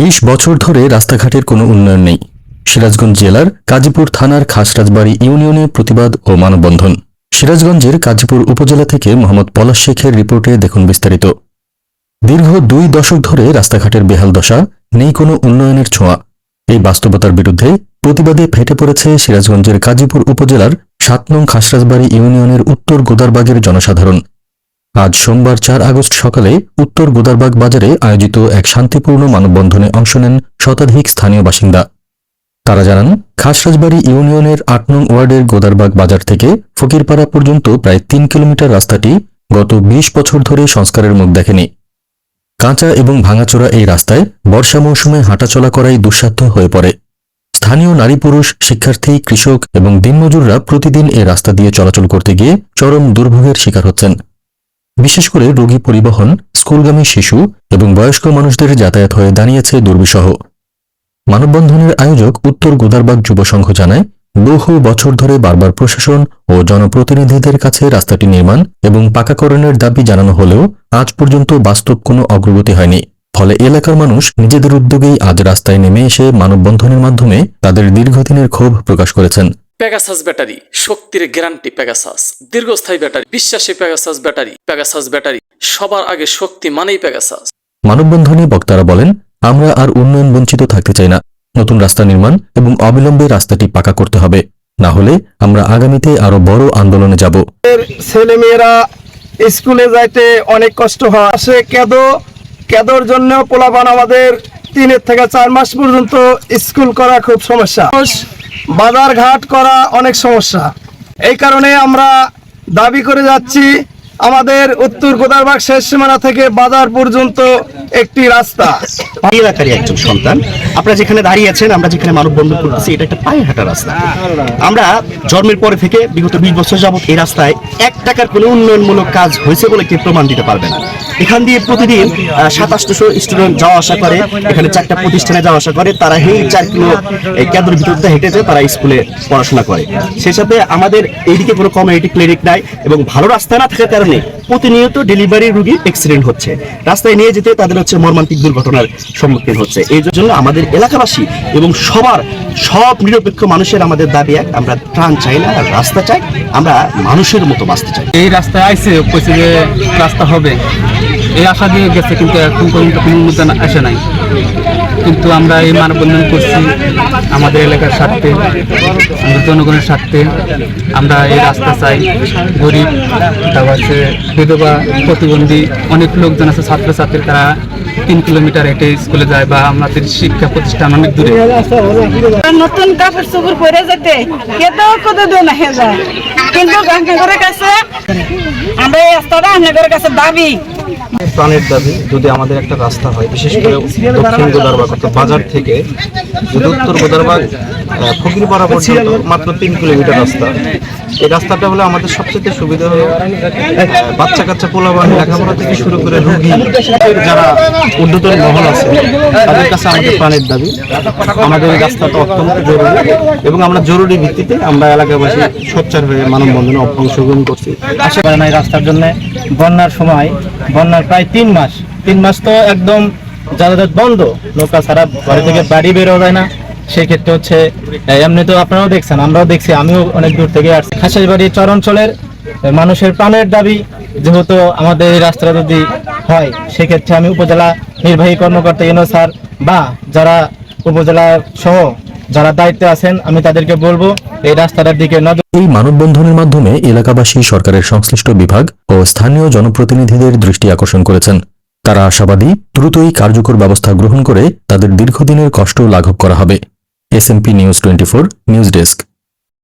বিশ বছর ধরে রাস্তাঘাটের কোনো উন্নয়ন নেই। সিরাজগঞ্জ জেলার কাজীপুর থানার খাসরাজবাড়ি ইউনিয়নে প্রতিবাদ ও মানববন্ধন। সিরাজগঞ্জের কাজীপুর উপজেলা থেকে মোহাম্মদ পলাশ শেখের রিপোর্টে দেখুন বিস্তারিত। দীর্ঘ দুই দশক ধরে রাস্তাঘাটের বেহাল দশা নেই কোনো উন্নয়নের ছোঁয়া। এই বাস্তবতার বিরুদ্ধে প্রতিবাদে ফেটে পড়েছে সিরাজগঞ্জের কাজীপুর উপজেলার সাত নং খাসরাজবাড়ি ইউনিয়নের উত্তর গোদারবাগের জনসাধারণ। আজ সোমবার চার আগস্ট সকালে উত্তর গোদারবাগ বাজারে আয়োজিত এক শান্তিপূর্ণ মানববন্ধনে অংশ নেন শতাধিক স্থানীয় বাসিন্দা। তারা জানান, খাসরাজবাড়ি ইউনিয়নের আট নং ওয়ার্ডের গোদারবাগ বাজার থেকে ফকিরপাড়া পর্যন্ত প্রায় তিন কিলোমিটার রাস্তাটি গত ২০ বছর ধরে সংস্কারের মুখ দেখেনি। কাঁচা এবং ভাঙাচোরা এই রাস্তায় বর্ষা মৌসুমে হাঁটাচলা করাই দুঃসাধ্য হয়ে পড়ে। স্থানীয় নারী পুরুষ, শিক্ষার্থী, কৃষক এবং দিনমজুররা প্রতিদিন এই রাস্তা দিয়ে চলাচল করতে গিয়ে চরম দুর্ভোগের শিকার হচ্ছেন। বিশেষ করে রোগী পরিবহন, স্কুলগামী শিশু এবং বয়স্ক মানুষদের যাতায়াত হয়ে দাঁড়িয়েছে দুর্বিষহ। মানববন্ধনের আয়োজক উত্তর গোদারবাগ যুব সংঘ জানায়, বহু বছর ধরে বারবার প্রশাসন ও জনপ্রতিনিধিদের কাছে রাস্তাটি নির্মাণ এবং পাকাকরণের দাবি জানানো হলেও আজ পর্যন্ত বাস্তব কোনো অগ্রগতি হয়নি। ফলে এলাকার মানুষ নিজেদের উদ্যোগেই আজ রাস্তায় নেমে এসে মানববন্ধনের মাধ্যমে তাদের দীর্ঘদিনের ক্ষোভ প্রকাশ করেছেন। প্যাগাসাস ব্যাটারি শক্তির গ্যারান্টি প্যাগাসাস দীর্ঘস্থায়ী ব্যাটারি বিশ্বাসী প্যাগাসাস ব্যাটারি প্যাগাসাস ব্যাটারি সবার আগে শক্তি মানেই প্যাগাসাস মানববন্ধনে বক্তারা বলেন আমরা আর উন্নয়ন বঞ্চিত থাকতে চাই না। নতুন রাস্তা নির্মাণ এবং অবিলম্বে রাস্তাটি পাকা করতে হবে। না হলে আমরা আগামীতে আরও বড় আন্দোলনে যাব। ছেলে মেয়েরা স্কুলে যাইতে অনেক কষ্ট হয়। আসে কেদো কেদোর জন্য পোলাপান আমাদের তিনের থেকে চার মাস পর্যন্ত স্কুল করা খুব সমস্যা। বাজার ঘাট করা অনেক সমস্যা। এই কারণে আমরা দাবি করে যাচ্ছি, আমাদের উত্তর গোদারবাগ শেষ সীমানা থেকে বাজার পর্যন্ত একটি রাস্তা। এলাকারই একজন সন্তান। আপনারা যেখানে দাঁড়িয়ে আছেন, আমরা যেখানে মানববন্ধন করতেছি, এটা একটা পায়ে হাঁটা রাস্তা। আমরা জন্মের পরে থেকে বিগত বিশ বছর যাবত এই রাস্তায় এক টাকার কোনো উন্নয়নমূলক কাজ হয়েছে বলে কেউ প্রমাণ দিতে পারবে না। এখান দিয়ে প্রতিদিন সাতাশশো স্টুডেন্ট যাওয়া আসা করে, এখানে চারটা প্রতিষ্ঠানে যাওয়া আসা করে, তারা এই চার কিলো কেন্দ্রের ভিতরতে হেঁটে যায় তারা স্কুলে পড়াশোনা করে। সেই সাথে আমাদের এইদিকে কোনো কমিউনিটি ক্লিনিক নাই এবং ভালো রাস্তা না থাকার কারণে প্রতিনিয়ত ডেলিভারি রুগী অ্যাক্সিডেন্ট হচ্ছে। রাস্তায় নিয়ে যেতে তাদের হচ্ছে মর্মান্তিক দুর্ঘটনার সম্মুখীন হচ্ছে। এই জন্য আমাদের এলাকাবাসী এবং সবার সব নিরপেক্ষ মানুষের আমাদের দাবি এক, আমরা প্রাণ চাই না, রাস্তা চাই, আমরা মানুষের মতো বাঁচতে চাই। এই রাস্তায় আইসে যে রাস্তা হবে। এই আশা দিয়ে গেছে, কিন্তু এখন পর্যন্ত কোনো উন্নয়ন আসে নাই। কিন্তু আমরা এই মানববন্ধন করছি আমাদের এলাকার স্বার্থে, আমাদের জনগণের স্বার্থে। আমরা এই রাস্তা চাই, গরিব, তারপর হচ্ছে বিধবা, প্রতিবন্ধী, অনেক লোকজন আছে, ছাত্রছাত্রী, তারা তিন কিলোমিটার হেঁটে স্কুলে যায় বা আমাদের শিক্ষা প্রতিষ্ঠান অনেক দূরে। নতুন কাপড় চোপড় পরে যেতে কত দিন যায়। কিন্তু আমরা এই রাস্তাটা আপনাদের কাছে দাবি। প্রাণের দাবি যদি আমাদের একটা রাস্তা হয় বিশেষ করে দক্ষিণ গোদার বাজার থেকে যদি উত্তর গোদারবাগ ফকিরপাড়া পর্যন্ত মাত্র তিন কিলোমিটার রাস্তা। এই রাস্তাটা হলে আমাদের সবচেয়ে সুবিধা হলো বাচ্চা কাচ্চা পোলাবান লেখাপড়া থেকে শুরু করে রুগী যারা ঊর্ধ্বতন মহল আছে তাদের কাছে আমাদের প্রাণের দাবি। আমাদের এই রাস্তাটা অত্যন্ত জরুরি এবং আমরা জরুরি ভিত্তিতে আমরা এলাকাবাসী সোচ্চার হয়ে মানববন্ধনে অংশগ্রহণ করছি। আশা করে না এই রাস্তার জন্য বন্যার সময় বন্যার প্রায় তিন মাস তিন মাস তো একদম যাতায়াত বন্ধ। নৌকা ছাড়া বাড়ি থেকে বাড়ি বেরোয়া যায় না। সেক্ষেত্রে হচ্ছে এমনি তো আপনারাও দেখছেন, আমরাও দেখছি, আমিও অনেক দূর থেকে আসছি। খাসাই বাড়ি চরাঞ্চলের মানুষের প্রাণের দাবি, যেহেতু আমাদের এই রাস্তাটা যদি হয়, সেক্ষেত্রে আমি উপজেলা নির্বাহী কর্মকর্তা ইনো স্যার বা যারা উপজেলা সহ যারা দায়িত্বে আছেন, আমি তাদেরকে বলব, এই রাস্তাটার দিকে নজর এই মানববন্ধনের মাধ্যমে এলাকাবাসী সরকারের সংশ্লিষ্ট বিভাগ ও স্থানীয় জনপ্রতিনিধিদের দৃষ্টি আকর্ষণ করেছেন। তারা আশাবাদী, দ্রুতই কার্যকর ব্যবস্থা গ্রহণ করে তাদের দীর্ঘদিনের কষ্ট লাঘব করা হবে। SMP news twenty news desk